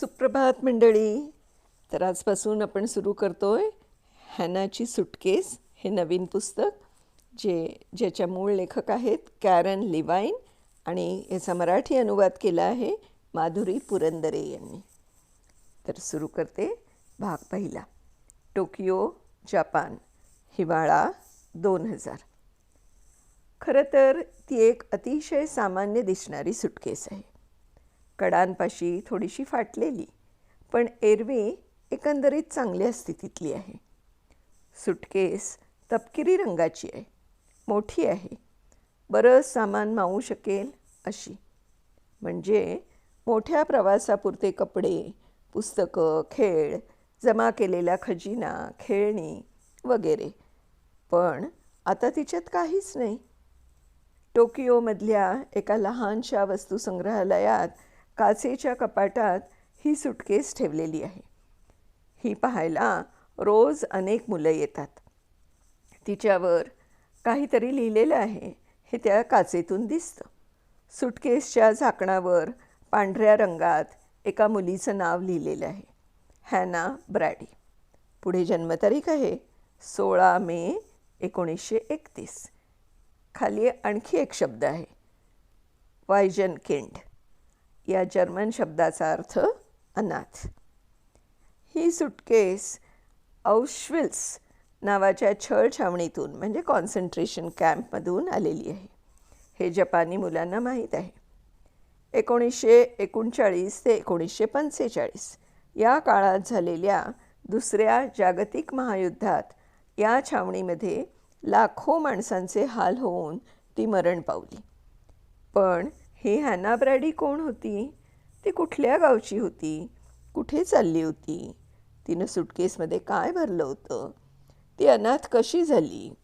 सुप्रभात मंडळी. तर आजपासून आपण सुरू करतो आहे हॅनाची सुटकेस हे नवीन पुस्तक जे ज्याच्या मूळ लेखक आहेत कॅरन लिवाईन आणि याचा मराठी अनुवाद केला आहे माधुरी पुरंदरे यांनी. तर सुरू करते भाग पहिला. टोकियो जपान हिवाळा दोन हजार. खरं तर ती एक अतिशय सामान्य दिसणारी सुटकेस आहे. कडांपाशी थोडीशी फाटलेली पण एरवे एकंदरीत चांगल्या स्थितीतली आहे. सुटकेस तपकिरी रंगाची आहे मोठी आहे बरंच सामान मावू शकेल अशी. म्हणजे मोठ्या प्रवासापुरते कपडे पुस्तकं खेळ जमा केलेला खजिना खेळणी वगैरे. पण आता तिच्यात काहीच नाही. टोकियोमधल्या एका लहानशा वस्तुसंग्रहालयात काचेच्या कपाटात ही सुटकेस ठेवलेली आहे. ही पाहायला रोज अनेक मुलं येतात. तिच्यावर काहीतरी लिहिलेलं आहे. हे त्या काचेतून दिसतं. सुटकेसच्या झाकणावर पांढऱ्या रंगात एका मुलीचं नाव लिहिलेलं आहे. Hannah Brady. पुढे जन्मतारीख आहे सोळा मे एकोणीसशे एकतीस. खाली आणखी एक शब्द आहे. वायजन किंड. या जर्मन शब्दाचा अर्थ अनाथ. ही सुटकेस औश्विल्स नावाच्या छळ छावणीतून म्हणजे कॉन्सन्ट्रेशन कॅम्पमधून आलेली आहे. हे जपानी मुलांना माहीत आहे. एकोणीसशे एकोणचाळीस ते एकोणीसशे पंचेचाळीस या काळात झालेल्या दुसऱ्या जागतिक महायुद्धात या छावणीमध्ये लाखो माणसांचे हाल होऊन ती मरण पावली. पण ही हॅना ब्रॅडी कोण होती? ती कुठल्या गावची होती? कुठे चालली होती? तिनं सुटकेसमध्ये काय भरलं होतं? ती अनाथ कशी झाली?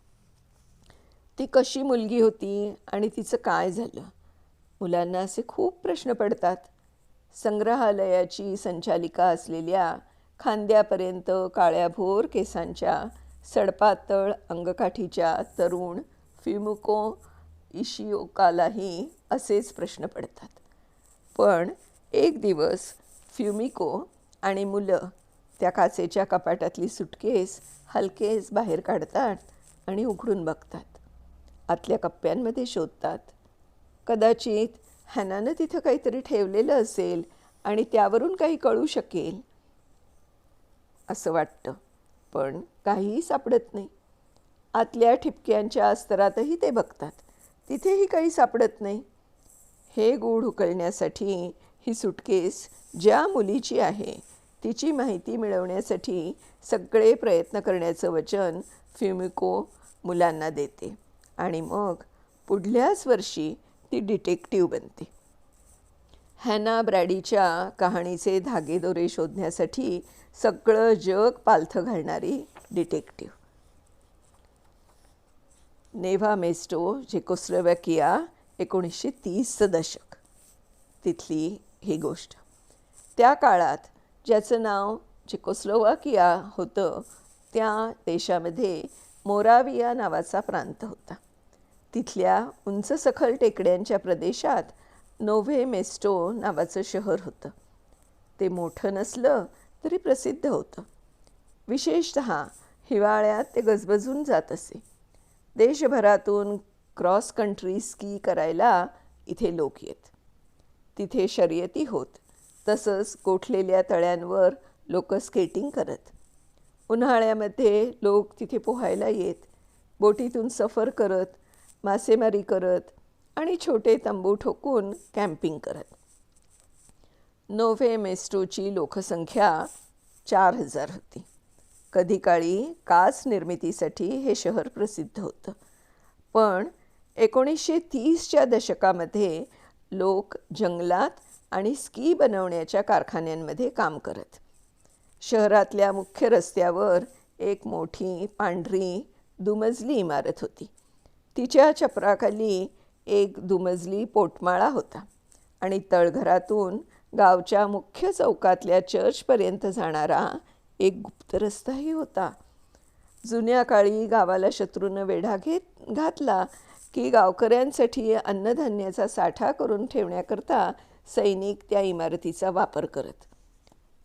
ती कशी मुलगी होती आणि तिचं काय झालं? मुलांना असे खूप प्रश्न पडतात. संग्रहालयाची संचालिका असलेल्या खांद्यापर्यंत काळ्याभोर केसांच्या सडपातळ अंगकाठीच्या तरुण फिमुको इशिओकालाही असेच प्रश्न पडतात. पण एक दिवस फ्युमिको आणि मुलं त्या काचेच्या कपाटातली सुटकेस हलकेच बाहेर काढतात आणि उघडून बघतात. आतल्या कप्प्यांमध्ये शोधतात कदाचित हॅनानं तिथं काहीतरी ठेवलेलं असेल आणि त्यावरून काही कळू शकेल. असं वाटतं पण काहीही सापडत नाही. आतल्या ठिपक्यांच्या अस्तरातही ते बघतात. तिथेही काही सापडत नाही. हे गूढ उकळण्यासाठी ही सुटकेस ज्या मुलीची आहे तिची माहिती मिळवण्यासाठी सगळे प्रयत्न करण्याचं वचन फ्युमिको मुलांना देते आणि मग पुढल्याच वर्षी ती डिटेक्टिव्ह बनते. हॅना ब्रॅडीच्या कहाणीचे धागेदोरे शोधण्यासाठी सगळं जग पालथं घालणारी डिटेक्टिव्ह. नेव्हा मेस्टो झेकोस्लोवॅकिया एकोणीसशे तीसचं दशक. तिथली ही गोष्ट. त्या काळात ज्याचं नाव झेकोस्लोवाकिया होतं त्या देशामध्ये मोराविया नावाचा प्रांत होता. तिथल्या उंच सखल टेकड्यांच्या प्रदेशात नोव्हे मेस्टो नावाचं शहर होतं. ते मोठं नसलं तरी प्रसिद्ध होतं. विशेषत हिवाळ्यात ते गजबजून जात असे. देशभरातून क्रॉस कंट्री स्की करायला इथे लोक येत. तिथे शर्यती होत. तसंच गोठलेल्या तळ्यांवर लोक स्केटिंग करत. उन्हाळ्यामध्ये लोक तिथे पोहायला येत. बोटीतून सफर करत मासेमारी करत आणि छोटे तंबू ठोकून कॅम्पिंग करत. नोव्हे मेस्टोची लोकसंख्या चार हजार होती. कधी काळी काच निर्मितीसाठी हे शहर प्रसिद्ध होतं. पण एकोणीसशे तीसच्या दशकामध्ये लोक जंगलात आणि स्की बनवण्याच्या कारखान्यांमध्ये काम करत. शहरातल्या मुख्य रस्त्यावर एक मोठी पांढरी दुमजली इमारत होती. तिच्या छपराखाली एक दुमजली पोटमाळा होता आणि तळघरातून गावच्या मुख्य चौकातल्या चर्चपर्यंत जाणारा एक गुप्त रस्ताही होता. जुन्या काळी गावाला शत्रूनं वेढा घेत घातला की गावकऱ्यांसाठी अन्नधान्याचा साठा करून ठेवण्याकरता सैनिक त्या इमारतीचा वापर करत.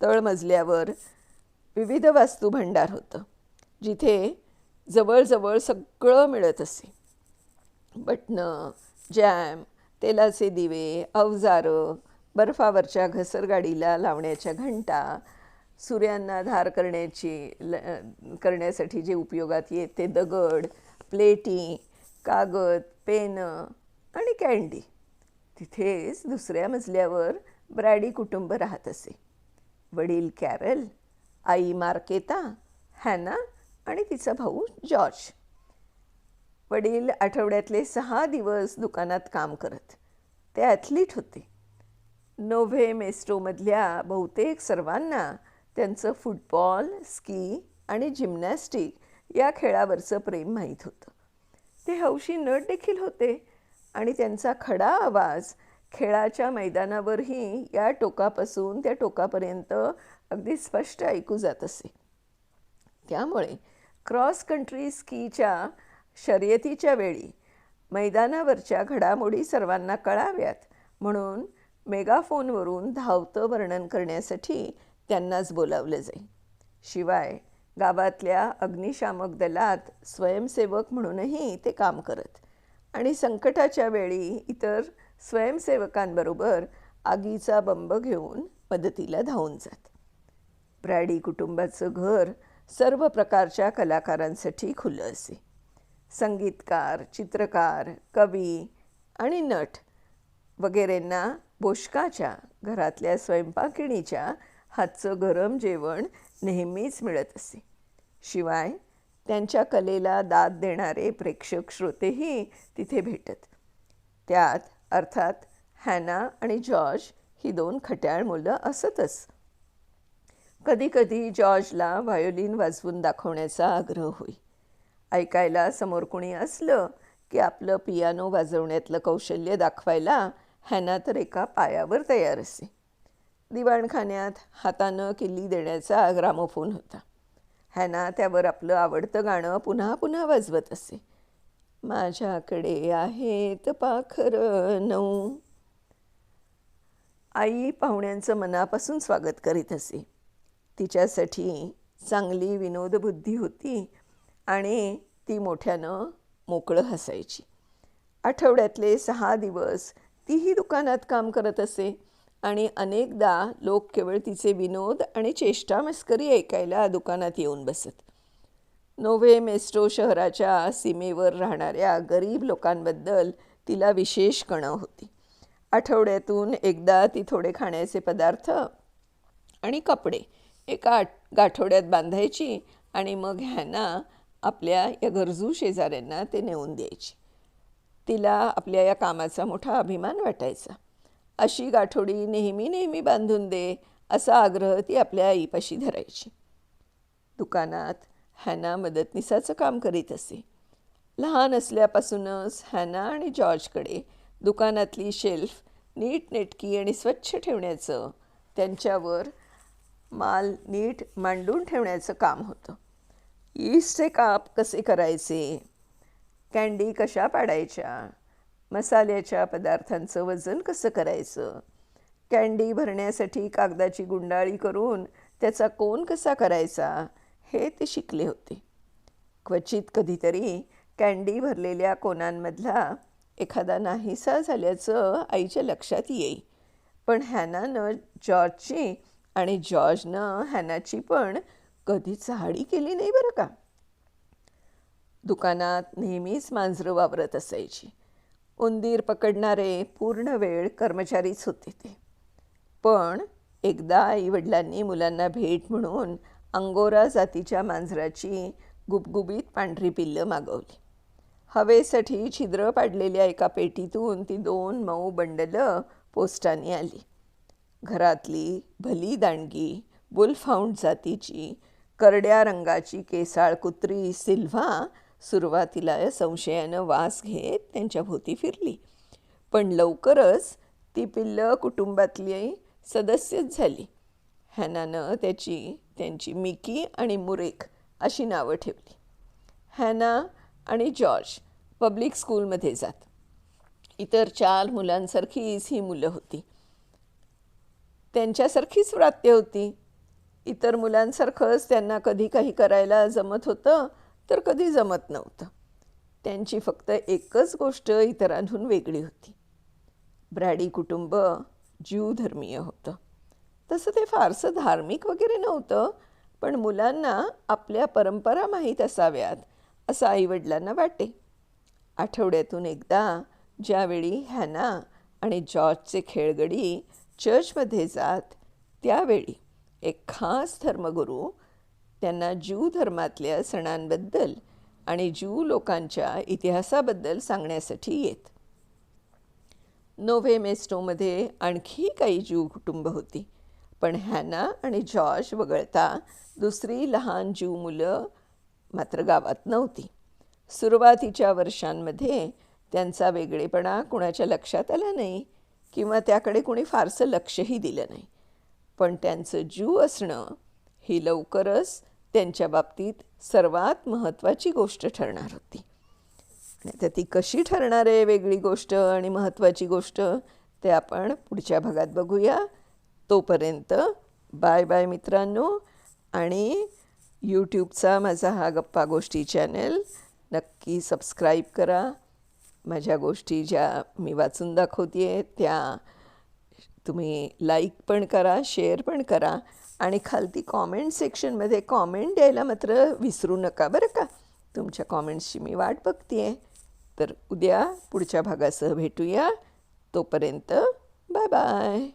तळमजल्यावर विविध वास्तू भांडार होतं जिथे जवळजवळ सगळं मिळत असे. बटणं जॅम तेलाचे दिवे अवजारं बर्फावरच्या घसरगाडीला लावण्याच्या घंटा सूर्यांना धार करण्याची ल करण्यासाठी जे उपयोगात येते दगड प्लेटी कागद पेनं आणि कँडी तिथेच दुसऱ्या मजल्यावर ब्रॅडी कुटुंब राहत असे. वडील कॅरल आई मार्केता हॅना आणि तिचा भाऊ जॉर्ज. वडील आठवड्यातले सहा दिवस दुकानात काम करत. ते ॲथलीट होते. नोव्हे मेस्ट्रोमधल्या बहुतेक सर्वांना त्यांचं फुटबॉल स्की आणि जिम्नॅस्टिक या खेळावरचं प्रेम माहीत होतं. ते हौशी नट देखील होते आणि त्यांचा खडा आवाज खेळाच्या मैदानावरही या टोकापासून त्या टोकापर्यंत अगदी स्पष्ट ऐकू जात असे. त्यामुळे क्रॉस कंट्री स्कीच्या शर्यतीच्या वेळी मैदानावरच्या घडामोडी सर्वांना कळाव्यात म्हणून मेगाफोनवरून धावतं वर्णन करण्यासाठी त्यांनाच बोलावलं जाई शिवाय गावातल्या अग्निशामक दलात स्वयंसेवक म्हणूनही ते काम करत आणि संकटाच्या वेळी इतर स्वयंसेवकांबरोबर आगीचा बंब घेऊन मदतीला धावून जात. ब्रॅडी कुटुंबाचं घर सर्व प्रकारच्या कलाकारांसाठी खुलं असे. संगीतकार चित्रकार कवी आणि नट वगैरेंना बोशकाच्या घरातल्या स्वयंपाकिणीच्या हातचं गरम जेवण नेहमीच मिळत असे. शिवाय त्यांच्या कलेला दाद देणारे प्रेक्षक श्रोतेही तिथे भेटत. त्यात अर्थात हॅना आणि जॉर्ज ही दोन खट्याळ मुलं असतच. कधीकधी जॉर्जला व्हायोलिन वाजवून दाखवण्याचा आग्रह होई ऐकायला समोर कुणी असलं की आपलं पियानो वाजवण्यातलं कौशल्य दाखवायला हॅना तर एका पायावर तयार असे. दिवाणखान्यात हातानं किल्ली देण्याचा ग्रामोफोन होता. हॅना त्यावर आपलं आवडतं गाणं पुन्हा पुन्हा वाजवत असे. माझ्याकडे आहेत पाखर नऊ. आई पाहुण्यांचं मनापासून स्वागत करीत असे. तिच्यासाठी चांगली विनोदबुद्धी होती आणि ती मोठ्यानं मोकळं हसायची. आठवड्यातले सहा दिवस तीही दुकानात काम करत असे. आणि अनेकदा लोक केवळ तिचे विनोद आणि चेष्टा मस्करी ऐकायला दुकानात येऊन बसत. नोव्हे मेस्ट्रो शहराच्या सीमेवर राहणाऱ्या गरीब लोकांबद्दल तिला विशेष कणं होती. आठवड्यातून एकदा ती थोडे खाण्याचे पदार्थ आणि कपडे एका गाठोड्यात बांधायची आणि मग ह्यांना आपल्या या गरजू शेजाऱ्यांना ते नेऊन द्यायची. तिला आपल्या या कामाचा मोठा अभिमान वाटायचा. अशी गाठोडी नेहमी नेहमी बांधून दे असा आग्रह ती आपल्या आईपाशी धरायची. दुकानात हॅना मदतनिसाचं काम करीत असे. लहान असल्यापासूनच हॅना आणि जॉर्जकडे दुकानातली शेल्फ नीटनेटकी आणि स्वच्छ ठेवण्याचं त्यांच्यावर माल नीट मांडून ठेवण्याचं काम होतं. ईस्टचे काप कसे करायचे? कँडी कशा पाडायच्या? मसाल्याच्या पदार्थांचं वजन कसं करायचं? कँडी भरण्यासाठी कागदाची गुंडाळी करून त्याचा कोण कसा करायचा हे ते शिकले होते. क्वचित कधीतरी कँडी भरलेल्या कोणांमधला एखादा नाहीसा झाल्याचं आईच्या लक्षात येई. पण हॅनानं जॉर्जची आणि जॉर्जनं हॅनाची पण कधी चहाडी केली नाही बरं का? दुकानात नेहमीच मांजरं वावरत असायची. उंदीर पकडणारे पूर्ण वेळ कर्मचारीच होते ते. पण एकदा आईवडिलांनी मुलांना भेट म्हणून अंगोरा जातीच्या मांजराची गुबगुबीत पांढरी पिल्लं मागवली. हवेसाठी छिद्र पाडलेल्या एका पेटीतून ती दोन मऊ बंडलं पोस्टाने आली. घरातली भली दांडगी बुलफाऊंड जातीची करड्या रंगाची केसाळ कुत्री सिल्व्हा सुरुवातीला संशयानं वास घेत त्यांच्या भोवती फिरली. पण लवकरच ती पिल्लं कुटुंबातली सदस्यच झाली. हॅनानं त्याची त्यांची मिकी आणि मुरेक अशी नावं ठेवली. हॅना आणि जॉर्ज पब्लिक स्कूलमध्ये जात. इतर चार मुलांसारखीच ही मुलं होती. त्यांच्यासारखीच व्रात्य होती. इतर मुलांसारखंच त्यांना कधी काही करायला जमत होतं तर कधी जमत नव्हतं. त्यांची फक्त एकच गोष्ट इतरांहून वेगळी होती. ब्रॅडी कुटुंब जीवधर्मीय होतं. तसं ते फारसं धार्मिक वगैरे नव्हतं पण मुलांना आपल्या परंपरा माहीत असाव्यात असं आईवडिलांना वाटे. आठवड्यातून एकदा ज्यावेळी हॅना आणि जॉर्जचे खेळगडी चर्चमध्ये जात त्यावेळी एक खास धर्मगुरू त्यांना ज्यू धर्मातल्या सणांबद्दल आणि ज्यू लोकांच्या इतिहासाबद्दल सांगण्यासाठी येत. नोव्हे मेस्टोमध्ये आणखी काही ज्यू कुटुंब होती पण हॅना आणि जॉर्ज वगळता दुसरी लहान ज्यू मुलं मात्र गावात नव्हती. सुरुवातीच्या वर्षांमध्ये त्यांचा वेगळेपणा कुणाच्या लक्षात आला नाही किंवा त्याकडे कुणी फारसं लक्षही दिलं नाही. पण त्यांचं ज्यू असणं ही लवकरच त्यांच्या बाबतीत सर्वात महत्त्वाची गोष्ट ठरणार होती. तर ती कशी ठरणार आहे वेगळी गोष्ट आणि महत्त्वाची गोष्ट ते आपण पुढच्या भागात बघूया. तोपर्यंत बाय बाय मित्रांनो आणि यूट्यूबचा माझा हा गप्पा गोष्टी चॅनल नक्की सबस्क्राईब करा. माझ्या गोष्टी ज्या मी वाचून दाखवते आहे त्या तुम्ही लाईक पण करा शेअर पण करा आणि खालती कॉमेंट सेक्शनमध्ये कॉमेंट द्यायला मात्र विसरू नका बरं का? तुमच्या कॉमेंट्सची मी वाट बघते आहे तर उद्या पुढच्या भागासह भेटूया. तोपर्यंत बाय बाय